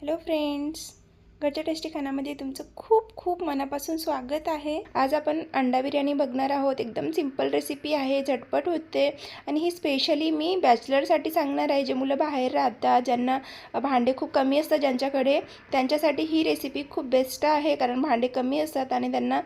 hello friends. घरच्या tasty खाण्यामध्ये तुमचं खूप खूप मनापासून स्वागत आहे. आज आपण अंडा बिर्याणी बघणार आहोत. एकदम सिंपल रेसिपी आहे झटपट होते. आणि ही स्पेशली मी बॅचलरसाठी सांगणार आहे. जे मुलं बाहेर राहतात ज्यांना भांडे खूप कमी असतात ज्यांच्याकडे त्यांच्यासाठी ही रेसिपी खूप बेस्ट आहे. कारण भांडे कमी असतात आणि त्यांना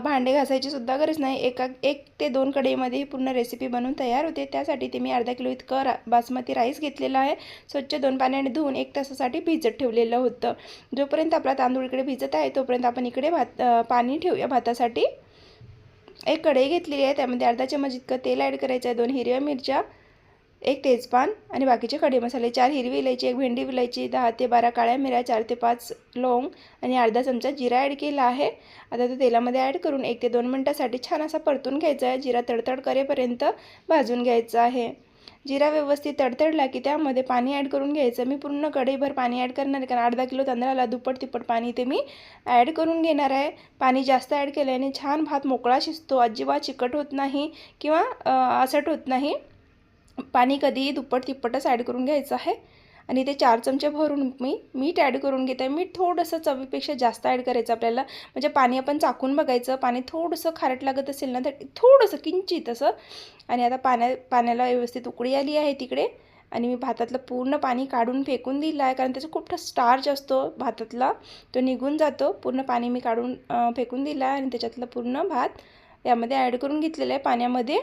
भांडे घासायची सुद्धा गरज नाही. एका एक ते दोन कढईमध्ये ही पूर्ण रेसिपी बनवून तयार होते. त्यासाठी ते मी अर्धा किलो इतकं रा बासमती राईस घेतलेला आहे. स्वच्छ दोन पाण्याने धुवून एक तासासाठी भिजत ठेवलेलं होतं. जोपर्यंत आपला तांदूळ इकडे भिजत आहे तोपर्यंत आपण इकडे भात पाणी ठेवूया भातासाठी. एक कढई घेतलेली आहे त्यामध्ये अर्धा चम्मच इतकं तेल ॲड करायचं आहे दोन हिरव्या मिरच्या एक तेजपान आणि बाकीचे खडे मसाले. चार हिरवी इलायची एक भेंडी इलायची दहा ते बारा काळ्या मिऱ्या चार ते पाच लवंग आणि अर्धा चमचा जिरा ॲड केला आहे. आता तो तेलामध्ये ॲड करून एक ते दोन मिनटासाठी छान असा परतून घ्यायचा आहे. जिरा तडतड करेपर्यंत भाजून घ्यायचा आहे. जिरा व्यवस्थित तडतडला की त्यामध्ये पाणी ॲड करून घ्यायचं. मी पूर्ण कढईभर पाणी ॲड करणार आहे कारण अर्धा किलो तांदळाला दुप्पट तिप्पट पाणी ते मी ॲड करून घेणार आहे. पाणी जास्त ॲड केल्याने छान भात मोकळा शिजतो. अजिबात चिकट होत नाही किंवा असट होत नाही. पाणी कधीही दुप्पट तिप्पटच ॲड करून घ्यायचं आहे. आणि ते चार चमचे भरून मी मीठ ॲड करून घेत. आहे मीठ थोडंसं चवीपेक्षा जास्त ॲड करायचं आपल्याला. म्हणजे पाणी आपण चाकून बघायचं. पाणी थोडंसं खारट लागत असेल ना तर थोडंसं किंचित असं. आणि आता पाण्या पाण्याला व्यवस्थित उकळी आली आहे तिकडे. आणि मी भातातलं पूर्ण पाणी काढून फेकून दिलं आहे. कारण त्याचा खूप स्टार्च असतो भातातला. तो निघून जातो. पूर्ण पाणी मी काढून फेकून दिलं आहे. आणि त्याच्यातलं पूर्ण भात यामध्ये ॲड करून घेतलेलं आहे पाण्यामध्ये.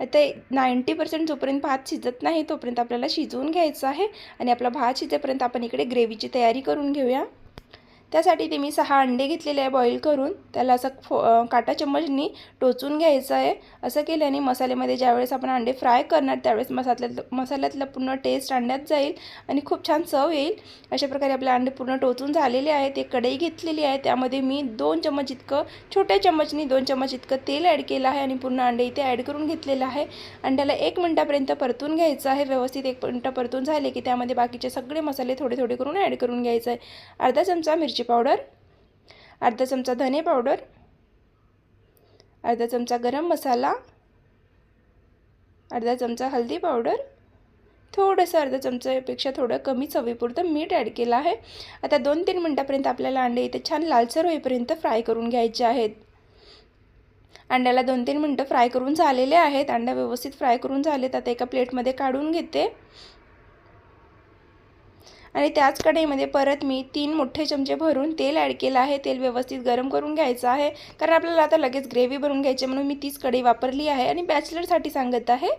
आता नाईंटी पर्सेंट जोपर्यंत भात शिजत नाही तोपर्यंत आपल्याला शिजवून घ्यायचं आहे आणि आपला भात शिजेपर्यंत आपण इकडे ग्रेव्हीची तयारी करून घेऊया. त्यासाठी ते मी सहा अंडे घेतलेले आहे बॉईल करून. त्याला असं फो काटा चम्मचनी टोचून घ्यायचं आहे. असं केल्याने मसाल्यामध्ये ज्यावेळेस आपण अंडे फ्राय करणार त्यावेळेस मसाल्यात मसाल्यातलं पूर्ण टेस्ट अंड्यात जाईल आणि खूप छान चव येईल. अशा प्रकारे आपले अंडे पूर्ण टोचून झालेले आहेत. एक कढई घेतलेली आहे. त्यामध्ये मी दोन चम्मच इतकं छोट्या चम्मचनी दोन चम्मच इतकं तेल ॲड केलं आहे आणि पूर्ण अंडे इथे ॲड करून घेतलेलं आहे. अंड्याला एक मिनटापर्यंत परतून घ्यायचं आहे. व्यवस्थित एक मिनटं परतून झाले की त्यामध्ये बाकीचे सगळे मसाले थोडे थोडे करून ॲड करून घ्यायचं आहे. अर्धा चमचा मिरची मिरची पावडर अर्धा चमचा धने पावडर अर्धा चमचा गरम मसाला अर्धा चमचा हल्दी पावडर थोडंसं अर्धा चमच्यापेक्षा थोडं कमी चवीपुरतं मीठ ॲड केलं आहे. आता दोन तीन मिनटापर्यंत आपल्याला अंडे इथे छान लालसर होईपर्यंत फ्राय करून घ्यायचे आहेत. अंड्याला दोन तीन मिनटं फ्राय करून झालेले आहेत. अंडा व्यवस्थित फ्राय करून झालेत. आता एका प्लेटमध्ये काढून घेते. आणि त्याच कढईमध्ये परत मी तीन मोठे चमचे भरून तेल ॲड केलं आहे. तेल व्यवस्थित गरम करून घ्यायचं आहे. कारण आपल्याला आता लगेच ग्रेव्ही बनवून घ्यायची म्हणून मी तीच कढई वापरली आहे आणि बॅचलरसाठी सांगत आहे.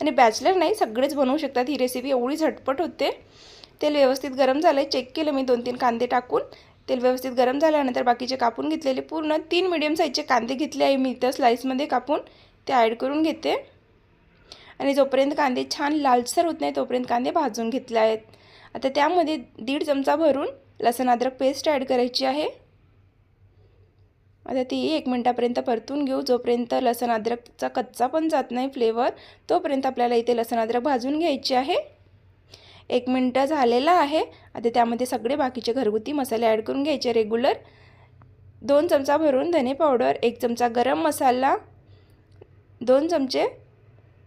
आणि बॅचलर नाही सगळेच बनवू शकतात. ही रेसिपी एवढी झटपट होते. तेल व्यवस्थित गरम झालं आहे चेक केलं मी दोन तीन कांदे टाकून. तेल व्यवस्थित गरम झाल्यानंतर बाकीचे कापून घेतलेले पूर्ण तीन मिडियम साईजचे कांदे घेतले आहे मी. इथं स्लाईसमध्ये कापून ते ॲड करून घेते. आणि जोपर्यंत कांदे छान लालसर होत नाही तोपर्यंत कांदे भाजून घेतले आहेत. आता त्यामध्ये दीड चमचा भरून लसण अद्रक पेस्ट ॲड करायची आहे. आता ती एक मिनटापर्यंत परतून घेऊ. जोपर्यंत लसण अद्रकचा कच्चा पण जात नाही फ्लेवर तोपर्यंत आपल्याला इथे लसण अद्रक भाजून घ्यायची आहे. एक मिनटं झालेला आहे. आता त्यामध्ये सगळे बाकीचे घरगुती मसाले ॲड करून घ्यायचे रेग्युलर दोन चमचा भरून धने पावडर एक चमचा गरम मसाला दोन चमचे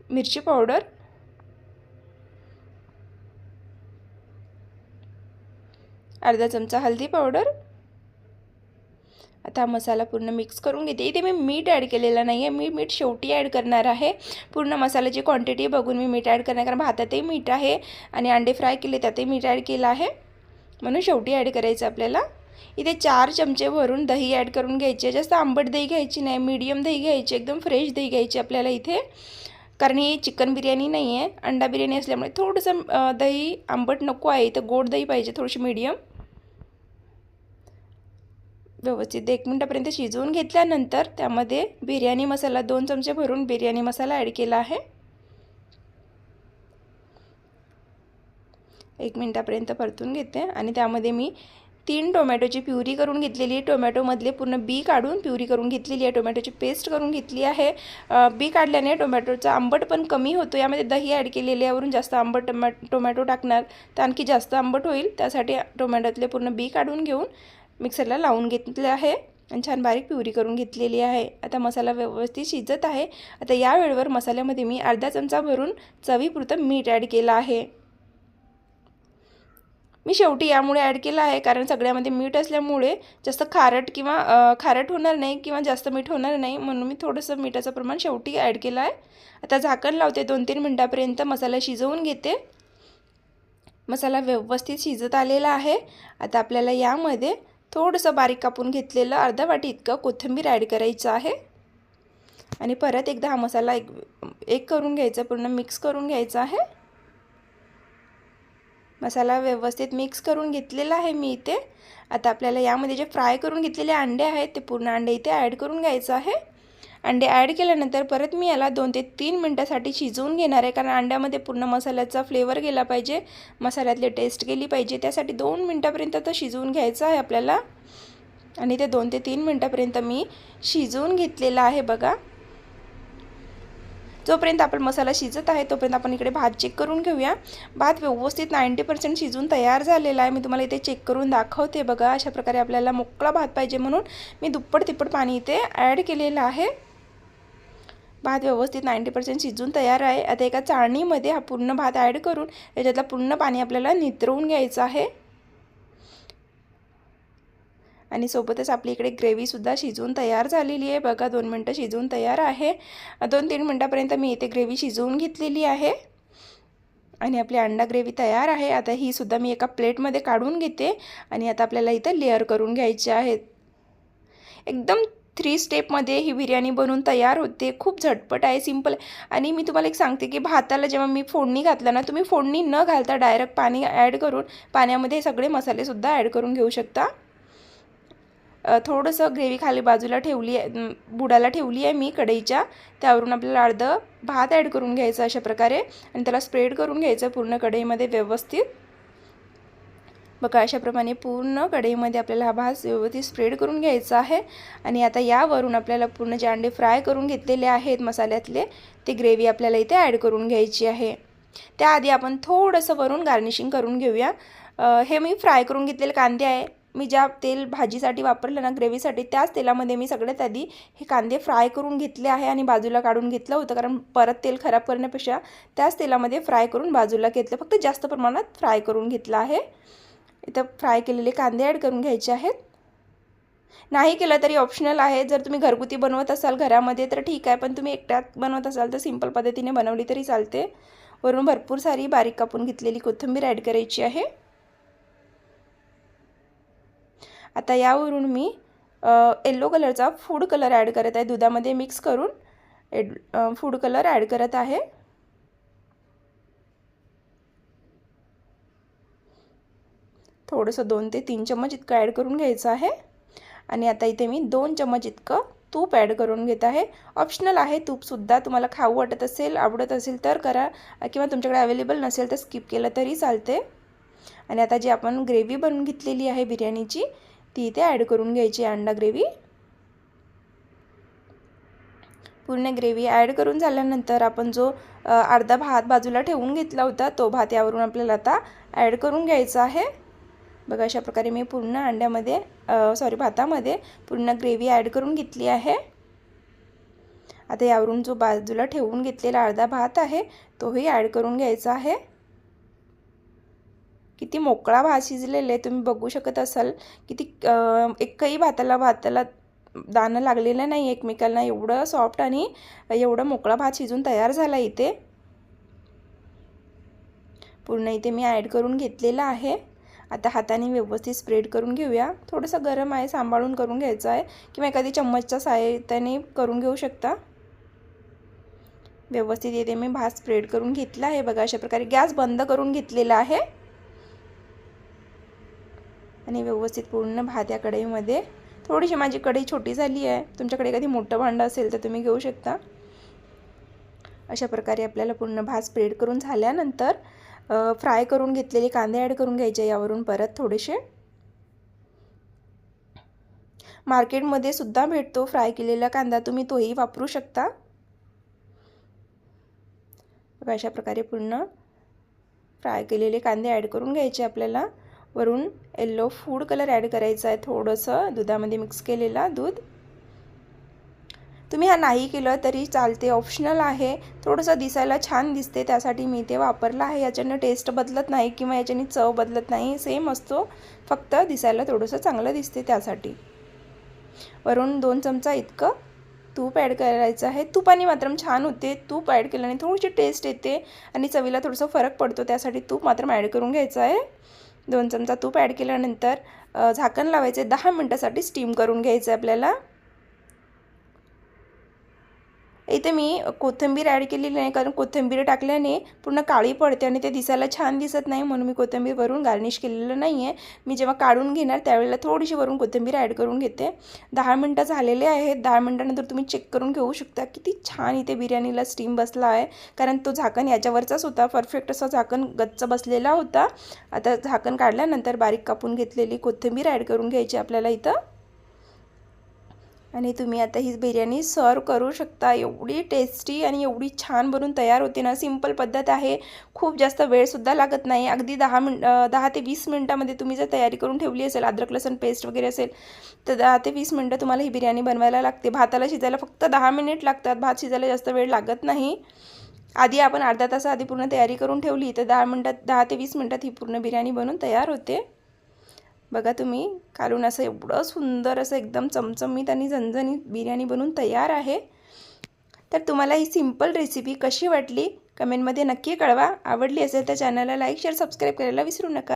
मिरची पावडर अर्धा चमचा हल्दी पावडर. आता हा मसाला पूर्ण मिक्स करून घेते. इथे मी मीठ ॲड केलेलं नाही आहे मी मीठ शेवटी ॲड करणार आहे. पूर्ण मसाल्याची क्वांटिटी बघून मी मीठ ॲड करणार कारण भातातही मीठ आहे आणि अंडे फ्राय केले त्यातही मीठ ॲड केलं आहे. म्हणून शेवटी ॲड करायचं आपल्याला. इथे चार चमचे भरून दही ॲड करून घ्यायचे. जास्त आंबट दही घ्यायची नाही. मीडियम दही घ्यायची. एकदम फ्रेश दही घ्यायची आपल्याला इथे. कारण ही चिकन बिर्याणी नाही आहे अंडा बिर्याणी असल्यामुळे थोडंसं दही आंबट नको आहे. इथं गोड दही पाहिजे थोडीशी मीडियम व्यवस्थित. एक मिनटापर्यंत शिजवून घेतल्यानंतर त्यामध्ये बिर्याणी मसाला दोन चमचे भरून बिर्याणी मसाला ॲड केला आहे. एक मिनटापर्यंत परतून घेते आणि त्यामध्ये मी तीन टोमॅटोची प्युरी करून घेतलेली आहे. टोमॅटोमधले पूर्ण बी काढून प्युरी करून घेतलेली आहे. टोमॅटोची पेस्ट करून घेतली आहे. बी काढल्याने टोमॅटोचा आंबट पण कमी होतो यामध्ये दही ॲड केलेले यावरून जास्त आंबट टोमॅ टोमॅटो टाकणार तर आणखी जास्त आंबट होईल. त्यासाठी टोमॅटोतले पूर्ण बी काढून घेऊन मिक्सरला लावून घेतलं आहे आणि छान बारीक प्युरी करून घेतलेली आहे. आता मसाला व्यवस्थित शिजत आहे. आता या वेळेवर मसाल्यामध्ये मी अर्धा चमचा भरून चवीपुरतं मीठ ॲड केलं आहे. मी शेवटी यामुळे ॲड केलं आहे कारण सगळ्यामध्ये मीठ असल्यामुळे जास्त खारट किंवा खारट होणार नाही किंवा जास्त मीठ होणार नाही म्हणून मी थोडंसं मिठाचं प्रमाण शेवटी ॲड केलं आहे. आता झाकण लावते दोन तीन मिनटापर्यंत मसाला शिजवून घेते. मसाला व्यवस्थित शिजत आलेला आहे. आता आपल्याला यामध्ये थोडंसं बारीक कापून घेतलेलं अर्धा वाटी इतकं कोथिंबीर ॲड करायचं आहे. आणि परत एकदा हा मसाला एक एक करून घ्यायचा पूर्ण मिक्स करून घ्यायचा आहे. मसाला व्यवस्थित मिक्स करून घेतलेला आहे मी इथे. आता आपल्याला यामध्ये जे फ्राय करून घेतलेले अंडे आहेत ते पूर्ण अंडे इथे ॲड करून घ्यायचं आहे. अंडे ॲड केल्यानंतर परत मी याला दोन ते तीन मिनटासाठी शिजवून घेणार आहे. कारण अंड्यामध्ये पूर्ण मसाल्याचा फ्लेवर गेला पाहिजे. मसाल्यातली टेस्ट गेली पाहिजे. त्यासाठी दोन मिनटापर्यंत तर शिजवून घ्यायचं आहे आपल्याला. आणि ते दोन ते तीन मिनटापर्यंत मी शिजवून घेतलेला आहे बघा. जोपर्यंत आपण मसाला शिजत आहे तोपर्यंत आपण इकडे भात चेक करून घेऊया. भात व्यवस्थित नाईंटी पर्सेंट शिजून तयार झालेला आहे. मी तुम्हाला इथे चेक करून दाखवते बघा. अशा प्रकारे आपल्याला मोकळा भात पाहिजे म्हणून मी दुप्पट तिप्पट पाणी इथे ॲड केलेलं आहे. भात व्यवस्थित नाईंटी पर्सेंट शिजून तयार आहे. आता एका चाळणीमध्ये हा पूर्ण भात ॲड करून याच्यातलं पूर्ण पाणी आपल्याला नितरवून घ्यायचं आहे. आणि सोबतच आपली इकडे ग्रेव्हीसुद्धा शिजवून तयार झालेली आहे. बघा दोन मिनटं शिजवून तयार आहे. दोन तीन मिनटापर्यंत मी इथे ग्रेव्ही शिजवून घेतलेली आहे. आणि आपली अंडा ग्रेव्ही तयार आहे. आता ही सुद्धा मी एका प्लेटमध्ये काढून घेते. आणि आता आपल्याला इथं लेअर करून घ्यायचे आहेत. एकदम थ्री स्टेपमध्ये ही बिर्याणी बनवून तयार होते. खूप झटपट आहे सिंपल आणि मी तुम्हाला एक सांगते की भाताला जेव्हा मी फोडणी घातला ना तुम्ही फोडणी न घालता डायरेक्ट पाणी ॲड करून पाण्यामध्ये सगळे मसालेसुद्धा ॲड करून घेऊ शकता. थोडंसं ग्रेव्ही खाली बाजूला ठेवली आहे बुडाला ठेवली आहे मी कढईच्या. त्यावरून आपल्याला अर्धं भात ॲड करून घ्यायचं अशा प्रकारे. आणि त्याला स्प्रेड करून घ्यायचं पूर्ण कढईमध्ये व्यवस्थित. बघा अशाप्रमाणे पूर्ण कढईमध्ये आपल्याला हा भात व्यवस्थित स्प्रेड करून घ्यायचा आहे. आणि आता यावरून आपल्याला पूर्ण जे अंडे फ्राय करून घेतलेले आहेत मसाल्यातले ते ग्रेव्ही आपल्याला इथे ॲड करून घ्यायची आहे. त्याआधी आपण थोडंसं वरून गार्निशिंग करून घेऊया. हे मी फ्राय करून घेतलेले कांदे आहे. मी ज्या तेल भाजीसाठी वापरलं ना ग्रेव्हीसाठी त्याच तेलामध्ये मी सगळ्यात आधी हे कांदे फ्राय करून घेतले आहे आणि बाजूला काढून घेतलं होतं. कारण परत तेल खराब करण्यापेक्षा त्याच तेलामध्ये फ्राय करून बाजूला घेतलं. फक्त जास्त प्रमाणात फ्राय करून घेतलं आहे. इथं फ्राय केलेले कांदे ॲड करून घ्यायचे आहेत. नाही केलं तरी ऑप्शनल आहे. जर तुम्ही घरगुती बनवत असाल घरामध्ये तर ठीक आहे. पण तुम्ही एकट्यात बनवत असाल तर सिंपल पद्धतीने बनवली तरी चालते. वरून भरपूर सारी बारीक कापून घेतलेली कोथिंबीर ॲड करायची आहे. आता यावरून मी येल्लो कलरचा फूड कलर ॲड करत आहे. दुधामध्ये मिक्स करून एड फूड कलर ॲड करत आहे. थोडंसं दोन ते तीन चम्मच इतकं ॲड करून घ्यायचं आहे. आणि आता इथे मी दोन चम्मच इतकं तूप ॲड करून घेत आहे. ऑप्शनल आहे तूपसुद्धा तुम्हाला खाऊ वाटत असेल आवडत असेल तर करा. किंवा तुमच्याकडे अवेलेबल नसेल तर स्किप केलं तरी चालते. आणि आता जी आपण ग्रेव्ही बनवून घेतलेली आहे बिर्याणीची ती इथे ॲड करून घ्यायची अंडा ग्रेव्ही पूर्ण ग्रेव्ही ॲड करून झाल्यानंतर आपण जो अर्धा भात बाजूला ठेवून घेतला होता तो भात यावरून आपल्याला आता ॲड करून घ्यायचा आहे. बघा अशा प्रकारे मी पूर्ण अंड्यामध्ये सॉरी भातामध्ये पूर्ण ग्रेव्ही ॲड करून घेतली आहे. आता यावरून जो बाजूला ठेवून घेतलेला अर्धा भात आहे तोही ॲड करून घ्यायचा आहे. किती मोकळा भात शिजलेला आहे तुम्ही बघू शकत असाल. किती एकही भाताला भाताला दाणं लागलेलं नाही एकमेकांना. एवढं सॉफ्ट आणि एवढं मोकळा भात शिजून तयार झाला इथे. पूर्ण इथे मी ॲड करून घेतलेला आहे. आता हाताने व्यवस्थित स्प्रेड करून घेऊया. थोडंसं गरम आहे सांभाळून करून घ्यायचं आहे. किंवा एखादी चम्मचच्या सहाय्याने करून घेऊ शकता. व्यवस्थित येते. मी भात स्प्रेड करून घेतला आहे. बघा अशा प्रकारे गॅस बंद करून घेतलेला आहे. आणि व्यवस्थित पूर्ण भात या कढईमध्ये. थोडीशी माझी कढई छोटी झाली आहे. तुमच्याकडे एखादी मोठं भांडं असेल तर तुम्ही घेऊ शकता. अशा प्रकारे आपल्याला पूर्ण भात स्प्रेड करून झाल्यानंतर फ्राय करून घेतलेले कांदे ॲड करून घ्यायचे यावरून परत थोडेसे. मार्केटमध्ये सुद्धा भेटतो फ्राय केलेला कांदा तुम्ही तोही वापरू शकता. अशा प्रकारे पूर्ण फ्राय केलेले कांदे ॲड करून घ्यायचे आपल्याला. वरून येल्लो फूड कलर ॲड करायचा आहे थोडंसं दुधामध्ये मिक्स केलेला दूध. तुम्ही हा नाही केलं तरी चालते. ऑप्शनल आहे. थोडंसं दिसायला छान दिसते. त्यासाठी मी ते वापरलं आहे. याच्यानं टेस्ट बदलत नाही किंवा याच्याने चव बदलत नाही. सेम असतो. फक्त दिसायला थोडंसं चांगलं दिसते त्यासाठी. वरून दोन चमचा इतकं तूप ॲड करायचं आहे. तुपाने मात्र छान होते. तूप ॲड केल्याने थोडीशी टेस्ट येते आणि चवीला थोडंसं फरक पडतो. त्यासाठी तूप मात्र ॲड करून घ्यायचं आहे. दोन चमचा तूप ॲड केल्यानंतर झाकण लावायचे दहा मिनटासाठी स्टीम करून घ्यायचं आहे आपल्याला. इथे मी कोथिंबीर ॲड केलेली नाही कारण कोथिंबीर टाकल्याने पूर्ण काळी पडते आणि ते दिसायला छान दिसत नाही म्हणून मी कोथिंबीर वरून गार्निश केलेलं नाही आहे मी जेव्हा काढून घेणार त्यावेळेला थोडीशी वरून कोथिंबीर ॲड करून घेते. दहा मिनटं झालेले आहेत. दहा मिनटानंतर तुम्ही चेक करून घेऊ शकता. किती छान इथे बिर्याणीला स्टीम बसला आहे. कारण तो झाकण याच्यावरचाच होता. परफेक्ट असा झाकण गच्च बसलेला होता. आता झाकण काढल्यानंतर बारीक कापून घेतलेली कोथिंबीर ॲड करून घ्यायची आपल्याला इथं. आणि तुम्ही आता ही बिर्याणी सर्व करू शकता. एवढी टेस्टी आणि एवढी छान बनून तयार होते ना. सिंपल पद्धत आहे. खूप जास्त वेळसुद्धा लागत नाही. अगदी दहा मिन दहा ते वीस मिनटामध्ये तुम्ही जर तयारी करून ठेवली असेल अद्रक लसूण पेस्ट वगैरे असेल तर दहा ते वीस मिनटं तुम्हाला ही बिर्याणी बनवायला लागते. भाताला शिजायला फक्त दहा मिनिट लागतात. भात शिजायला जास्त वेळ लागत नाही. आधी आपण अर्धा तासाआधी पूर्ण तयारी करून ठेवली तर दहा मिनटात दहा ते वीस मिनटात ही पूर्ण बिर्याणी बनून तयार होते. बघा तुम्ही कालून असं एवढं सुंदर असं एकदम चमचमीत आणि झणझणीत बिर्याणी बनवून तयार आहे. तर तुम्हाला ही सिंपल रेसिपी कशी वाटली? कमेंटमध्ये नक्की कळवा. आवडली असेल तर चॅनलला लाईक शेअर सबस्क्राईब करायला विसरू नका.